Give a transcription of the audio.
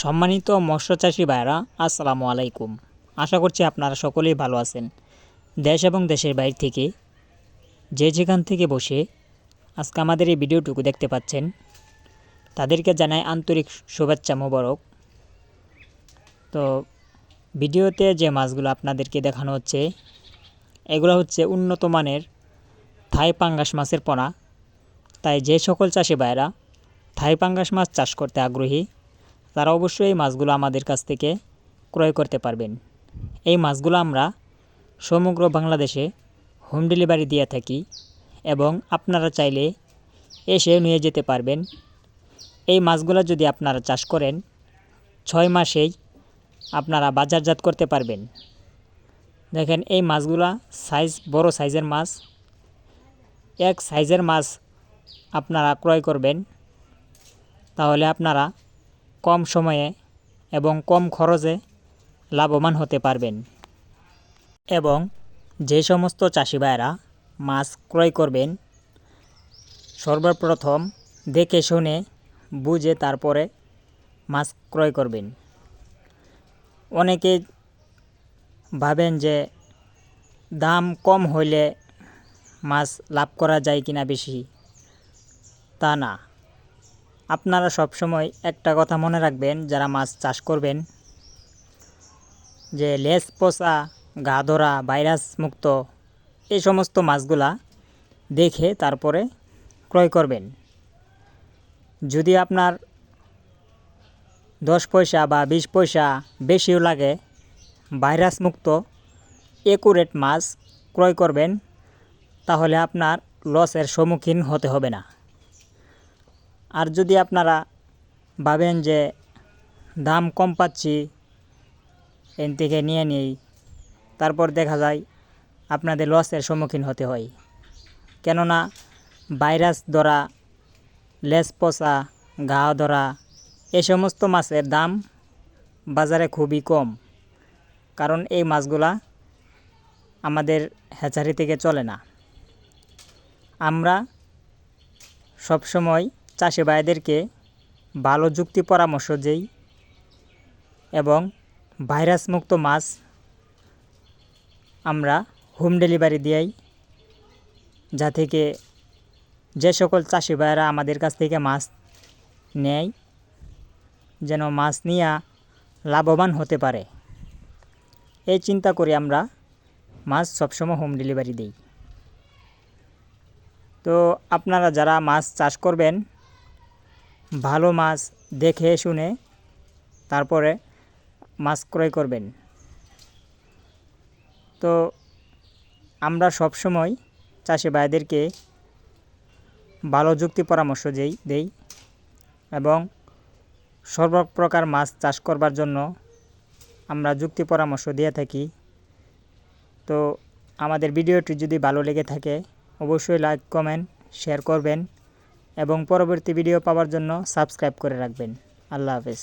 সম্মানিত মৎস্যচাষী ভাইরা আসসালামু আলাইকুম। আশা করছি আপনারা সকলেই ভালো আছেন। দেশ এবং দেশের বাইরে থেকে যে যেখান থেকে বসে আজকে আমাদের এই ভিডিওটুকু দেখতে পাচ্ছেন, তাদেরকে জানাই আন্তরিক শুভেচ্ছা মোবারক। তো ভিডিওতে যে মাছগুলো আপনাদেরকে দেখানো হচ্ছে, এগুলো হচ্ছে উন্নত মানের থাই পাঙ্গাস মাছের পোনা। তাই যে সকল চাষি ভাইরা থাই পাঙ্গাস মাছ চাষ করতে আগ্রহী তারা অবশ্যই এই মাছগুলো আমাদের কাছ থেকে ক্রয় করতে পারবেন। এই মাছগুলো আমরা সমগ্র বাংলাদেশে হোম ডেলিভারি দিয়ে থাকি এবং আপনারা চাইলে এসে নিয়ে যেতে পারবেন। এই মাছগুলো যদি আপনারা চাষ করেন, ছয় মাসেই আপনারা বাজারজাত করতে পারবেন। দেখেন, এই মাছগুলা সাইজ, বড় সাইজের মাছ। এক সাইজের মাছ আপনারা ক্রয় করবেন। তাহলে আপনারা কম সময়ে এবং কম খরচে লাভবান হতে পারবেন। এবং যে সমস্ত চাষি মাছ ক্রয় করবেন, সর্বপ্রথম দেখে শুনে বুঝে তারপরে মাছ ক্রয় করবেন। অনেকে ভাবেন যে দাম কম হইলে মাছ লাভ করা যায় কিনা বেশি। তা না। আপনারা সব সময় একটা কথা মনে রাখবেন, যারা মাছ চাষ করবেন, যে লেস পচা, গা ধরা, ভাইরাস মুক্ত, এই সমস্ত মাছগুলা দেখে তারপরে ক্রয় করবেন। যদি আপনার দশ পয়সা বা বিশ পয়সা বেশিও লাগে, ভাইরাস মুক্ত একুরেট মাছ ক্রয় করবেন, তাহলে আপনার লসের সম্মুখীন হতে হবে না। আর যদি আপনারা ভাবেন যে দাম কম পাচ্ছি, এন থেকে নিয়ে নিই, তারপর দেখা যায় আপনাদের লসের সম্মুখীন হতে হয়। কেননা ভাইরাস ধরা, লেস পচা, ঘা ধরা, এ সমস্ত মাছের দাম বাজারে খুবই কম। কারণ এই মাছগুলা আমাদের হ্যাচারি থেকে চলে না। আমরা সবসময় চাষি ভাইদেরকে ভালো যুক্তি পরামর্শ দেই এবং ভাইরাস মুক্ত মাছ আমরা হোম ডেলিভারি দিই যা থেকে যে সকল চাষি ভাইয়েরা আমাদের কাছ থেকে মাছ নেয়, যেন মাছ নিয়ে লাভবান হতে পারে। এই চিন্তা করে আমরা মাছ সবসময় হোম ডেলিভারি দিই। তো আপনারা যারা মাছ চাষ করবেন ভালো মাছ দেখে, শুনে তারপরে মাছ ক্রয় করবেন। তো আমরা সব সময় চাষি ভাইদেরকে ভালো যুক্তি পরামর্শ যেই, দেই এবং সর্বপ্রকার মাছ চাষ করবার জন্য আমরা যুক্তি পরামর্শ দিয়ে থাকি। তো আমাদের ভিডিওটি যদি ভালো লেগে থাকে, অবশ্যই লাইক, কমেন্ট, শেয়ার করবেন। এবং পরবর্তী ভিডিও পাওয়ার জন্য সাবস্ক্রাইব করে রাখবেন। আল্লাহ হাফেজ।